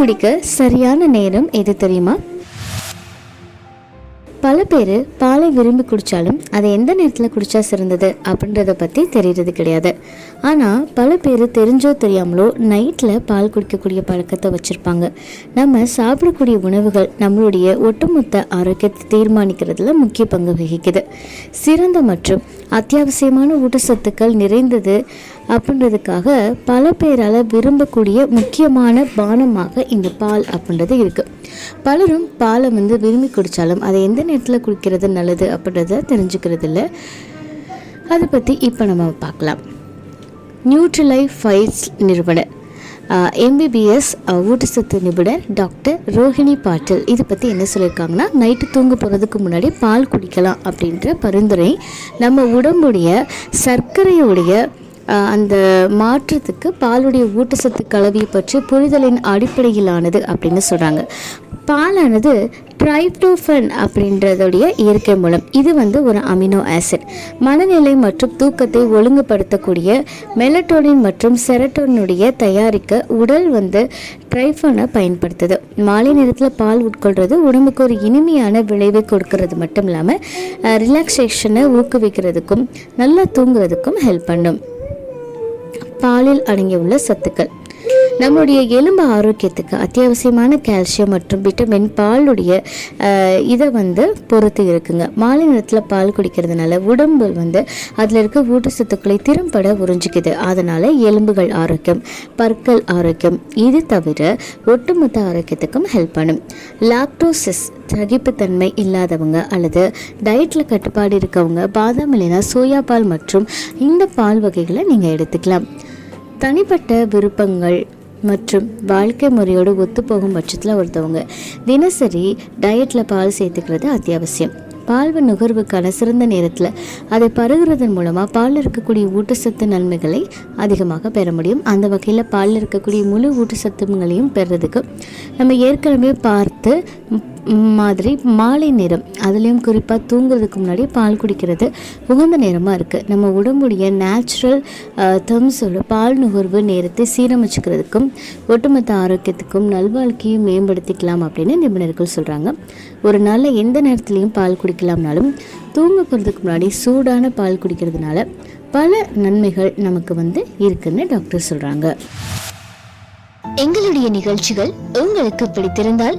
குடிக்க சரியான நேரம் எது தெரியுமா? பல பேர் பாலை விரும்பி குடித்தாலும் அதை எந்த நேரத்தில் குடித்தா சிறந்தது அப்படின்றத பற்றி தெரியறது கிடையாது. ஆனால் பல பேர் தெரிஞ்சோ தெரியாமலோ நைட்டில் பால் குடிக்கக்கூடிய பழக்கத்தை வச்சுருப்பாங்க. நம்ம சாப்பிடக்கூடிய உணவுகள் நம்மளுடைய ஒட்டுமொத்த ஆரோக்கியத்தை தீர்மானிக்கிறதுல முக்கிய பங்கு வகிக்குது. சிறந்த மற்றும் அத்தியாவசியமான ஊட்டச்சத்துக்கள் நிறைந்தது அப்படின்றதுக்காக பல பேரால் விரும்பக்கூடிய முக்கியமான பானமாக இந்த பால் அப்படின்றது இருக்குது பலரும் பாலை வந்து விரும்பி குடித்தாலும் அதை எந்த நேரத்தில் குடிக்கிறது நல்லது அப்படின்றத தெரிஞ்சுக்கிறது இல்லை அதை பற்றி இப்போ நம்ம பார்க்கலாம். நியூட்ரிலைஃப் ஃபைட்ஸ் நிறுவனர் எம்பிபிஎஸ் ஊட்டச்சத்து நிபுணர் டாக்டர் ரோஹிணி பாட்டில். இதை பற்றி என்ன சொல்லியிருக்காங்கன்னா நைட்டு தூங்க போகிறதுக்கு முன்னாடி பால் குடிக்கலாம் அப்படின்ற பரிந்துரை. நம்ம உடம்புடைய சர்க்கரையுடைய அந்த மாற்றத்துக்கு பாலுடைய ஊட்டச்சத்து கலவையை பற்றி புரிதலின் அடிப்படையிலானது அப்படின்னு சொல்கிறாங்க பாலானது ட்ரைப்டோஃபன் அப்படின்றதுடைய இயற்கை மூலம். இது வந்து ஒரு அமினோ ஆசிட். மனநிலை மற்றும் தூக்கத்தை ஒழுங்குபடுத்தக்கூடிய மெலட்டோனின் மற்றும் செரட்டோனுடைய தயாரிக்க உடல் வந்து ட்ரைஃபனை பயன்படுத்துது. மாலை நேரத்தில் பால் உட்கொள்வது உடம்புக்கு ஒரு இனிமையான விளைவை கொடுக்கறது மட்டும் இல்லாமல் ரிலாக்ஸேஷனை ஊக்குவிக்கிறதுக்கும் நல்லா தூங்குறதுக்கும் ஹெல்ப் பண்ணும். பாலில் அடங்கியுள்ள சத்துக்கள். நம்மளுடைய எலும்பு ஆரோக்கியத்துக்கு அத்தியாவசியமான கால்சியம் மற்றும் விட்டமின் பாலுடைய இதை வந்து பொறுத்து இருக்குங்க. மாலை நேரத்தில் பால் குடிக்கிறதுனால உடம்பு வந்து அதில் இருக்க ஊட்டச்சத்துக்களை திறம்பட உறிஞ்சிக்குது. அதனால் எலும்புகள் ஆரோக்கியம் பற்கள் ஆரோக்கியம் இது தவிர ஒட்டுமொத்த ஆரோக்கியத்துக்கும் ஹெல்ப் பண்ணும். லாக்டோசிஸ் சகிப்புத்தன்மை இல்லாதவங்க அல்லது டயட்டில் கட்டுப்பாடு இருக்கவங்க பாதாம் இல்லைனா சோயா பால் மற்றும் இந்த பால் வகைகளை நீங்கள் எடுத்துக்கலாம். தனிப்பட்ட விருப்பங்கள் மற்றும் வாழ்க்கை முறையோடு ஒத்துப்போகும் பட்சத்தில் ஒருத்தவங்க தினசரி டயட்டில் பால் சேர்த்துக்கிறது அத்தியாவசியம். பால்வ நுகர்வுக்கான சிறந்த நேரத்தில் அதை பருகுறதன் மூலமாக பாலில் இருக்கக்கூடிய ஊட்டச்சத்து நன்மைகளை அதிகமாக பெற முடியும். அந்த வகையில் பாலில் இருக்கக்கூடிய முழு ஊட்டச்சத்துங்களையும் பெறுறதுக்கு நம்ம ஏற்கனவே பார்த்து மாதிரி மாலை நேரம். அதுலேயும் குறிப்பாக தூங்குறதுக்கு முன்னாடி பால் குடிக்கிறது உகந்த நேரமாக இருக்குது நம்ம உடம்புடைய நேச்சுரல் தம்ஸோட பால் நுகர்வு நேரத்தை சீரமைச்சுக்கிறதுக்கும் ஒட்டுமொத்த ஆரோக்கியத்துக்கும் நல்வாழ்க்கையும் மேம்படுத்திக்கலாம் அப்படின்னு நிபுணர்கள் சொல்கிறாங்க ஒரு நாளில் எந்த நேரத்துலையும் பால் குடிக்கலாம்னாலும் தூங்க போகிறதுக்கு முன்னாடி சூடான பால் குடிக்கிறதுனால பல நன்மைகள் நமக்கு வந்து இருக்குன்னு டாக்டர் சொல்கிறாங்க எங்களுடைய நிகழ்ச்சிகள் உங்களுக்கு பிடித்திருந்தால்